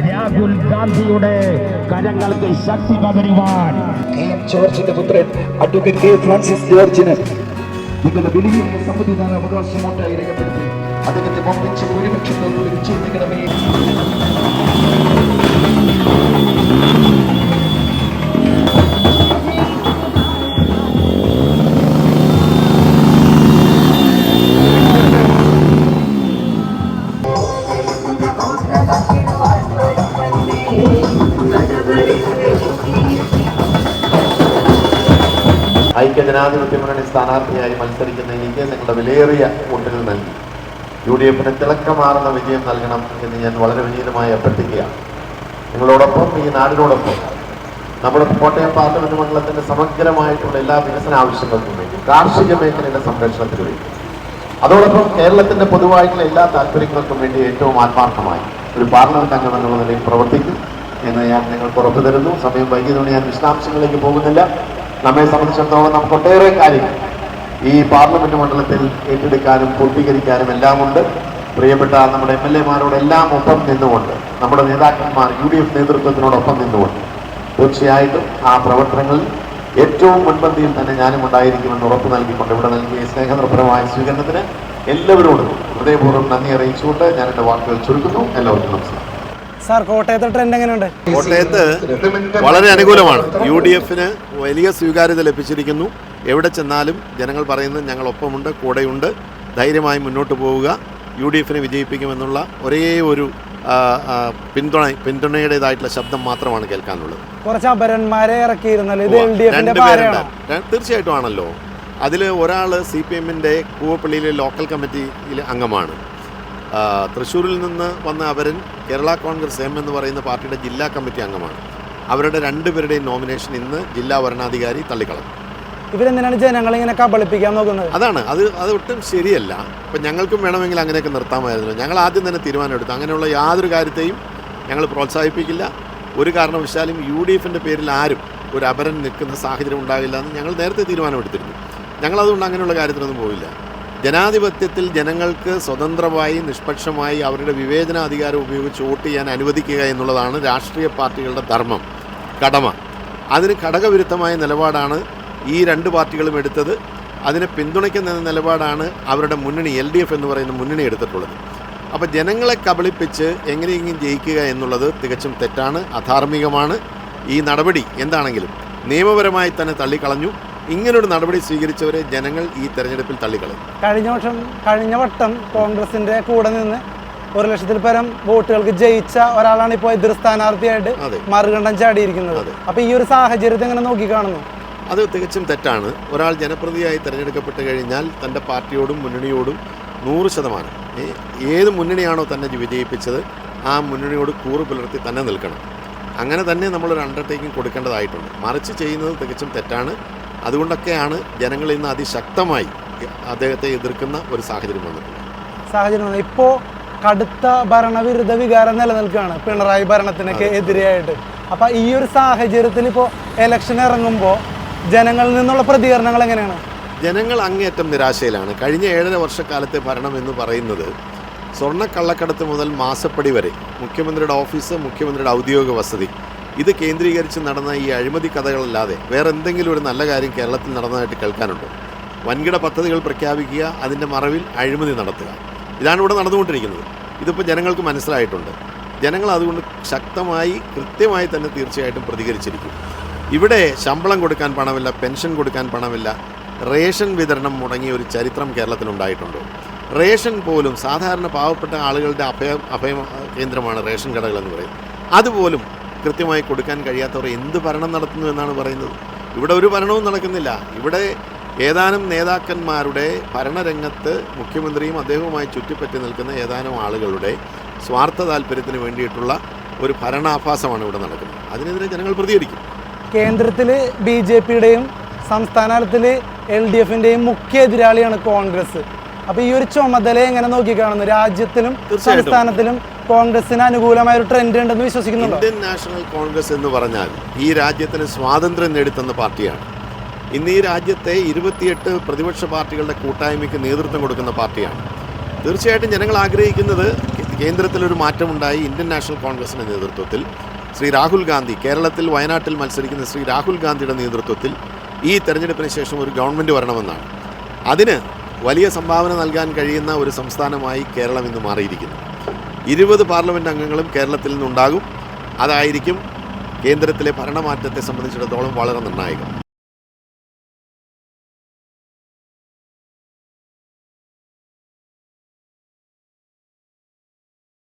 രാഹുൽ ഗാന്ധിയുടെ കരങ്ങൾക്ക് ശക്തി പകരുവാൻ. ജോർജിന്റെ പുത്രൻ അഡ്വക്കേറ്റ് കെ ഫ്രാൻസിസ് ജോർജിന് നിങ്ങളുടെ വലിയ സമ്മതിദാന അവകാശമോട്ടായി രേഖപ്പെടുത്തി. അദ്ദേഹത്തെ പമ്പിച്ച് ഭൂരിപക്ഷത്തോട് വിജയിപ്പിക്കണമേ. ഐക്യജനാധിപത്യ മുന്നണി സ്ഥാനാർത്ഥിയായി മത്സരിക്കുന്ന എനിക്ക് നിങ്ങളുടെ വിലയേറിയ വോട്ടുകൾ നൽകി. യു ഡി എഫിന് തിളക്കമാർന്ന വിജയം നൽകണം എന്ന് ഞാൻ വളരെ വിനീതമായി അഭ്യർത്ഥിക്കുകയാണ്. നിങ്ങളോടൊപ്പം ഈ നാടിനോടൊപ്പം നമ്മുടെ കോട്ടയം പാർലമെന്റ് മണ്ഡലത്തിന്റെ സമഗ്രമായിട്ടുള്ള എല്ലാ വികസന ആവശ്യങ്ങൾക്കും വേണ്ടി കാർഷിക മേഖലയുടെ സംരക്ഷണത്തിന് വേണ്ടി അതോടൊപ്പം കേരളത്തിന്റെ പൊതുവായിട്ടുള്ള എല്ലാ താല്പര്യങ്ങൾക്കും വേണ്ടി ഏറ്റവും ആത്മാർത്ഥമായി ഒരു പാർലമെന്റ് അംഗം എന്നുള്ള നിലയിൽ പ്രവർത്തിക്കും എന്ന് ഞാൻ നിങ്ങൾക്ക് ഉറപ്പു തരുന്നു. സമയം വൈകിയതുകൊണ്ട് ഞാൻ വിശദാംശങ്ങളിലേക്ക് പോകുന്നില്ല. നമ്മെ സംബന്ധിച്ചിടത്തോളം നമുക്ക് ഒട്ടേറെ കാര്യങ്ങൾ ഈ പാർലമെന്റ് മണ്ഡലത്തിൽ ഏറ്റെടുക്കാനും പൂർത്തീകരിക്കാനും എല്ലാം ഉണ്ട് പ്രിയപ്പെട്ട നമ്മുടെ എം എൽ എമാരോടെല്ലാം ഒപ്പം നിന്നുകൊണ്ട് നമ്മുടെ നേതാക്കന്മാർ യു ഡി എഫ് നേതൃത്വത്തിനോടൊപ്പം നിന്നുകൊണ്ട് തീർച്ചയായിട്ടും ആ പ്രവർത്തനങ്ങളിൽ ഏറ്റവും മുൻപന്തിയിൽ തന്നെ ഞാനും ഉണ്ടായിരിക്കുമെന്ന് ഉറപ്പ് നൽകിക്കൊണ്ട് ഇവിടെ നൽകിയ സ്നേഹനിർഭരമായ സ്വീകരണത്തിന് എല്ലാവരോടും ഹൃദയപൂർവം നന്ദി അറിയിച്ചുകൊണ്ട് ഞാൻ എന്റെ വാക്കുകൾ ചുരുക്കുന്നു. എല്ലാവർക്കും നമസ്കാരം. സാർ കോട്ടയത്തെ ട്രെൻഡ് എങ്ങനെയുണ്ട്? കോട്ടയത്ത് വളരെ അനുകൂലമാണ്. യു ഡി എഫിന് വലിയ സ്വീകാര്യത ലഭിച്ചിരിക്കുന്നു. എവിടെ ചെന്നാലും ജനങ്ങൾ പറയുന്നത് ഞങ്ങൾ ഒപ്പമുണ്ട് കൂടെയുണ്ട്. ധൈര്യമായി മുന്നോട്ട് പോവുക. യു ഡി എഫിനെ വിജയിപ്പിക്കുമെന്നുള്ള ഒരേ ഒരു പിന്തുണ പിന്തുണയുടേതായിട്ടുള്ള ശബ്ദം മാത്രമാണ് കേൾക്കാനുള്ളത്. കുറച്ച് അപരന്മാരെ ഇറക്കിയിരുന്നല്ലോ. ഇത്. എൽ ഡി എഫിന്റെ തീർച്ചയായിട്ടും ആണല്ലോ. അതിൽ ഒരാൾ സി പി എമ്മിന്റെ കൂവപ്പള്ളിയിലെ ലോക്കൽ കമ്മിറ്റിയിലെ അംഗമാണ്. തൃശ്ശൂരിൽ നിന്ന് വന്ന അവരൻ കേരള കോൺഗ്രസ് എം എന്ന് പറയുന്ന പാർട്ടിയുടെ ജില്ലാ കമ്മിറ്റി അംഗമാണ്. അവരുടെ രണ്ടുപേരുടെയും നോമിനേഷൻ ഇന്ന് ജില്ലാ വരണാധികാരി തള്ളിക്കളഞ്ഞു. ഇവരെന്തിനാണ് ജനങ്ങളിങ്ങനെ കബളിപ്പിക്കാൻ നോക്കുന്നത്? അതാണ്. അത് അത് ഒട്ടും ശരിയല്ല. ഇപ്പം ഞങ്ങൾക്കും വേണമെങ്കിൽ അങ്ങനെയൊക്കെ നിർത്താമായിരുന്നു ഞങ്ങൾ ആദ്യം തന്നെ തീരുമാനമെടുത്തു. അങ്ങനെയുള്ള യാതൊരു കാര്യത്തെയും ഞങ്ങൾ പ്രോത്സാഹിപ്പിക്കില്ല. ഒരു കാരണവശാലും യു ഡി എഫിന്റെ പേരിൽ ആരും ഒരു അപരൻ നിൽക്കുന്ന സാഹചര്യം ഉണ്ടാകില്ല എന്ന് ഞങ്ങൾ നേരത്തെ തീരുമാനമെടുത്തിരുന്നു. ഞങ്ങളതുകൊണ്ട് അങ്ങനെയുള്ള കാര്യത്തിനൊന്നും പോയില്ല ജനാധിപത്യത്തിൽ ജനങ്ങൾക്ക് സ്വതന്ത്രമായി നിഷ്പക്ഷമായി അവരുടെ വിവേചനാധികാരം ഉപയോഗിച്ച് വോട്ട് ചെയ്യാൻ അനുവദിക്കുക എന്നുള്ളതാണ് രാഷ്ട്രീയ പാർട്ടികളുടെ ധർമ്മം കടമ. അതിന് ഘടകവിരുദ്ധമായ നിലപാടാണ് ഈ രണ്ട് പാർട്ടികളും എടുത്തത്. അതിനെ പിന്തുണയ്ക്കുന്ന നിലപാടാണ് അവരുടെ മുന്നണി എൽ ഡി എഫ് എന്ന് പറയുന്ന മുന്നണി എടുത്തിട്ടുള്ളത്. അപ്പോൾ ജനങ്ങളെ കബളിപ്പിച്ച് എങ്ങനെയെങ്കിലും ജയിക്കുക എന്നുള്ളത് തികച്ചും തെറ്റാണ് അധാർമികമാണ്. ഈ നടപടി എന്താണെങ്കിലും നിയമപരമായി തന്നെ തള്ളിക്കളഞ്ഞു. ഇങ്ങനൊരു നടപടി സ്വീകരിച്ചവരെ ജനങ്ങൾ ഈ തെരഞ്ഞെടുപ്പിൽ തള്ളിക്കളയും. കഴിഞ്ഞ വർഷം കഴിഞ്ഞ വട്ടം കോൺഗ്രസിന്റെ കൂടെ നിന്ന് ഒരു ലക്ഷത്തിൽ പരം വോട്ടുകൾക്ക് ജയിച്ച ഒരാളാണ് ഇപ്പോൾ എതിർ സ്ഥാനാർത്ഥിയായിട്ട്. മറുകണ്ഠം ചാടിയിരിക്കുന്നത്. അപ്പൊ ഈ ഒരു സാഹചര്യത്തെ എങ്ങനെ നോക്കിക്കാണുന്നു? അത് തികച്ചും തെറ്റാണ്. ഒരാൾ ജനപ്രതിയായി തിരഞ്ഞെടുക്കപ്പെട്ട് കഴിഞ്ഞാൽ തന്റെ പാർട്ടിയോടും മുന്നണിയോടും നൂറ് ശതമാനം ഏത് മുന്നണിയാണോ തന്നെ വിജയിപ്പിച്ചത് ആ മുന്നണിയോട് കൂറ് പുലർത്തി തന്നെ നിൽക്കണം. അങ്ങനെ തന്നെ നമ്മളൊരു അണ്ടർടേക്കിംഗ് കൊടുക്കേണ്ടതായിട്ടുണ്ട്. മറിച്ച് ചെയ്യുന്നത് തികച്ചും തെറ്റാണ്. അതുകൊണ്ടൊക്കെയാണ് ജനങ്ങൾ ഇന്ന് അതിശക്തമായി അദ്ദേഹത്തെ എതിർക്കുന്ന ഒരു സാഹചര്യം വന്നിട്ടുള്ളത്. സാഹചര്യം ഇപ്പോൾ ഇപ്പോ കടുത്ത ഭരണവിരുദ്ധ വികാരം നിലനിൽക്കുകയാണ് പിണറായി ഭരണത്തിനൊക്കെ എതിരെയായിട്ട് അപ്പൊ ഈ ഒരു സാഹചര്യത്തിൽ ഇപ്പോൾ ഇലക്ഷൻ ഇറങ്ങുമ്പോൾ ജനങ്ങളിൽ നിന്നുള്ള പ്രതികരണങ്ങൾ എങ്ങനെയാണ്? ജനങ്ങൾ അങ്ങേയറ്റം നിരാശയിലാണ്. കഴിഞ്ഞ ഏഴര വർഷക്കാലത്തെ ഭരണം എന്ന് പറയുന്നത് സ്വർണക്കള്ളക്കടത്ത് മുതൽ മാസപ്പടി വരെ മുഖ്യമന്ത്രിയുടെ ഓഫീസ് മുഖ്യമന്ത്രിയുടെ ഔദ്യോഗിക വസതി ഇത് കേന്ദ്രീകരിച്ച് നടന്ന ഈ അഴിമതി കഥകളല്ലാതെ വേറെ എന്തെങ്കിലും ഒരു നല്ല കാര്യം കേരളത്തിൽ നടന്നതായിട്ട് കേൾക്കാനുണ്ടോ? വൻകിട പദ്ധതികൾ പ്രഖ്യാപിക്കുക അതിന്റെ മറവിൽ അഴിമതി നടത്തുക. ഇതാണ് ഇവിടെ നടന്നുകൊണ്ടിരിക്കുന്നത്. ഇതിപ്പോൾ ജനങ്ങൾക്ക് മനസ്സിലായിട്ടുണ്ട്. ജനങ്ങൾ അതുകൊണ്ട് ശക്തമായി കൃത്യമായി തന്നെ തീർച്ചയായിട്ടും പ്രതികരിച്ചിരിക്കും. ഇവിടെ ശമ്പളം കൊടുക്കാൻ പണമില്ല പെൻഷൻ കൊടുക്കാൻ പണമില്ല റേഷൻ വിതരണം മുടങ്ങിയ ഒരു ചരിത്രം കേരളത്തിലുണ്ടായിട്ടുണ്ടോ റേഷൻ പോലും സാധാരണ പാവപ്പെട്ട ആളുകളുടെ അഭയ അഭയ കേന്ദ്രമാണ് റേഷൻ കടകൾ എന്ന് പറയുന്നത്. അതുപോലും കൃത്യമായി കൊടുക്കാൻ കഴിയാത്തവർ എന്ത് ഭരണം നടത്തുന്നു എന്നാണ് പറയുന്നത്. ഇവിടെ ഒരു ഭരണവും നടക്കുന്നില്ല. ഇവിടെ ഏതാനും നേതാക്കന്മാരുടെ ഭരണരംഗത്ത് മുഖ്യമന്ത്രിയും അദ്ദേഹവുമായി ചുറ്റിപ്പറ്റി നിൽക്കുന്ന ഏതാനും ആളുകളുടെ സ്വാർത്ഥ താല്പര്യത്തിന് വേണ്ടിയിട്ടുള്ള ഒരു ഭരണാഭാസമാണ് ഇവിടെ നടക്കുന്നത്. അതിനെതിരെ ജനങ്ങൾ പ്രതികരിക്കും. കേന്ദ്രത്തിൽ ബി ജെ പിയുടെയും സംസ്ഥാനത്തിൽ എൽ ഡി എഫിന്റെയും മുഖ്യ എതിരാളിയാണ് കോൺഗ്രസ്. അപ്പോൾ ഈ ഒരു ചുമതല എങ്ങനെ നോക്കിക്കാണുന്നു? രാജ്യത്തിലും. സംസ്ഥാനത്തിലും കോൺഗ്രസിന് അനുകൂലമായ ഒരു ട്രെൻഡ് ഉണ്ടെന്ന് വിശ്വസിക്കുന്നുണ്ടോ? ഇന്ത്യൻ നാഷണൽ കോൺഗ്രസ് എന്ന് പറഞ്ഞാൽ ഈ രാജ്യത്തിന് സ്വാതന്ത്ര്യം നേടിത്തന്ന പാർട്ടിയാണ്. ഇന്ന് ഈ രാജ്യത്തെ ഇരുപത്തിയെട്ട് പ്രതിപക്ഷ പാർട്ടികളുടെ കൂട്ടായ്മയ്ക്ക് നേതൃത്വം കൊടുക്കുന്ന പാർട്ടിയാണ്. തീർച്ചയായിട്ടും ജനങ്ങൾ ആഗ്രഹിക്കുന്നത് കേന്ദ്രത്തിലൊരു മാറ്റമുണ്ടായി ഇന്ത്യൻ നാഷണൽ കോൺഗ്രസിന്റെ നേതൃത്വത്തിൽ. ശ്രീ രാഹുൽ ഗാന്ധി കേരളത്തിൽ വയനാട്ടിൽ മത്സരിക്കുന്ന ശ്രീ രാഹുൽ ഗാന്ധിയുടെ നേതൃത്വത്തിൽ ഈ തെരഞ്ഞെടുപ്പിന് ശേഷം ഒരു ഗവൺമെന്റ് വരണമെന്നാണ്. അതിന് വലിയ സംഭാവന നൽകാൻ കഴിയുന്ന ഒരു സംസ്ഥാനമായി കേരളം ഇന്ന് മാറിയിരിക്കുന്നു. ഇരുപത് പാർലമെന്റ് അംഗങ്ങളും കേരളത്തിൽ നിന്നുണ്ടാകും. അതായിരിക്കും കേന്ദ്രത്തിലെ ഭരണമാറ്റത്തെ സംബന്ധിച്ചിടത്തോളം വളരെ നിർണായകം.